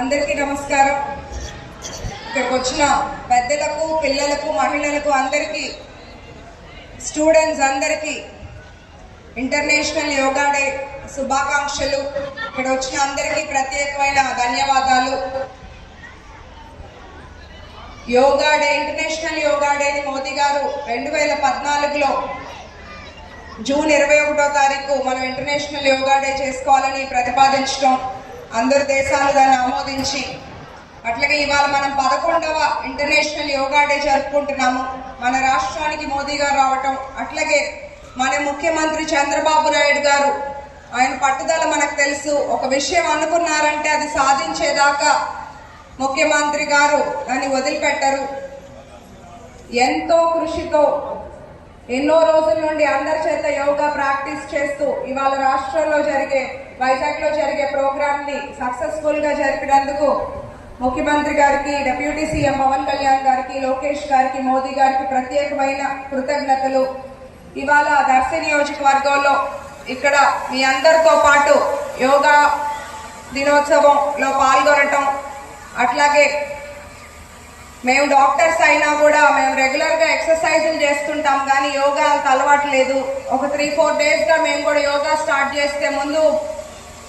అందరికీ నమస్కారం. ఇక్కడికి వచ్చిన పెద్దలకు పిల్లలకు మహిళలకు అందరికీ స్టూడెంట్స్ అందరికీ ఇంటర్నేషనల్ యోగా డే శుభాకాంక్షలు. ఇక్కడ వచ్చిన అందరికీ ప్రత్యేకమైన ధన్యవాదాలు. యోగా డే ఇంటర్నేషనల్ యోగా డేని మోదీ గారు రెండు వేల పద్నాలుగులో జూన్ ఇరవై ఒకటో తారీఖు మనం ఇంటర్నేషనల్ యోగా డే చేసుకోవాలని ప్రతిపాదించడం అందరు దేశాలు దాన్ని ఆమోదించి అట్లాగే ఇవాళ మనం పదకొండవ ఇంటర్నేషనల్ యోగా డే జరుపుకుంటున్నాము. మన రాష్ట్రానికి మోదీ గారు రావటం అట్లాగే మన ముఖ్యమంత్రి చంద్రబాబు నాయుడు గారు ఆయన పట్టుదల మనకు తెలుసు. ఒక విషయం అనుకున్నారంటే అది సాధించేదాకా ముఖ్యమంత్రి గారు దాన్ని వదిలిపెట్టరు. ఎంతో కృషితో ఎన్నో రోజుల నుండి అందరి చేత యోగా ప్రాక్టీస్ చేస్తూ ఇవాళ రాష్ట్రంలో జరిగే వైజాగ్లో జరిగే ప్రోగ్రామ్ని సక్సెస్ఫుల్గా జరిపినందుకు ముఖ్యమంత్రి గారికి డిప్యూటీ సీఎం పవన్ కళ్యాణ్ గారికి లోకేష్ గారికి మోదీ గారికి ప్రత్యేకమైన కృతజ్ఞతలు. ఇవాళ దర్శి నియోజకవర్గంలో ఇక్కడ మీ అందరితో పాటు యోగా దినోత్సవంలో పాల్గొనటం అట్లాగే మేము డాక్టర్స్ అయినా కూడా మేము రెగ్యులర్గా ఎక్సర్సైజులు చేస్తుంటాం కానీ యోగా అంత అలవాటు లేదు. ఒక త్రీ ఫోర్ డేస్గా మేము కూడా యోగా స్టార్ట్ చేస్తే ముందు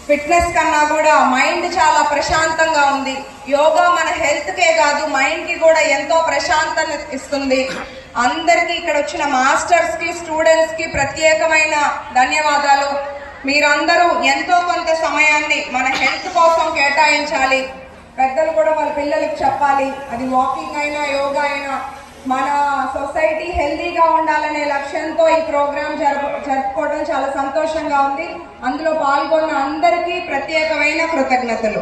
ఫిట్నెస్ కన్నా కూడా మైండ్ చాలా ప్రశాంతంగా ఉంది. యోగా మన హెల్త్కే కాదు మైండ్కి కూడా ఎంతో ప్రశాంతత ఇస్తుంది. అందరికీ ఇక్కడ వచ్చిన మాస్టర్స్కి స్టూడెంట్స్కి ప్రత్యేకమైన ధన్యవాదాలు. మీరందరూ ఎంతో కొంత సమయాన్ని మన హెల్త్ కోసం కేటాయించాలి. పెద్దలు కూడా వాళ్ళ పిల్లలకు చెప్పాలి. అది వాకింగ్ అయినా యోగా అయినా మన సొసైటీ హెల్దీగా ఉండాలనే లక్ష్యంతో ఈ ప్రోగ్రాం జరుపు జరుపుకోవడం చాలా సంతోషంగా ఉంది. అందులో పాల్గొన్న అందరికీ ప్రత్యేకమైన కృతజ్ఞతలు.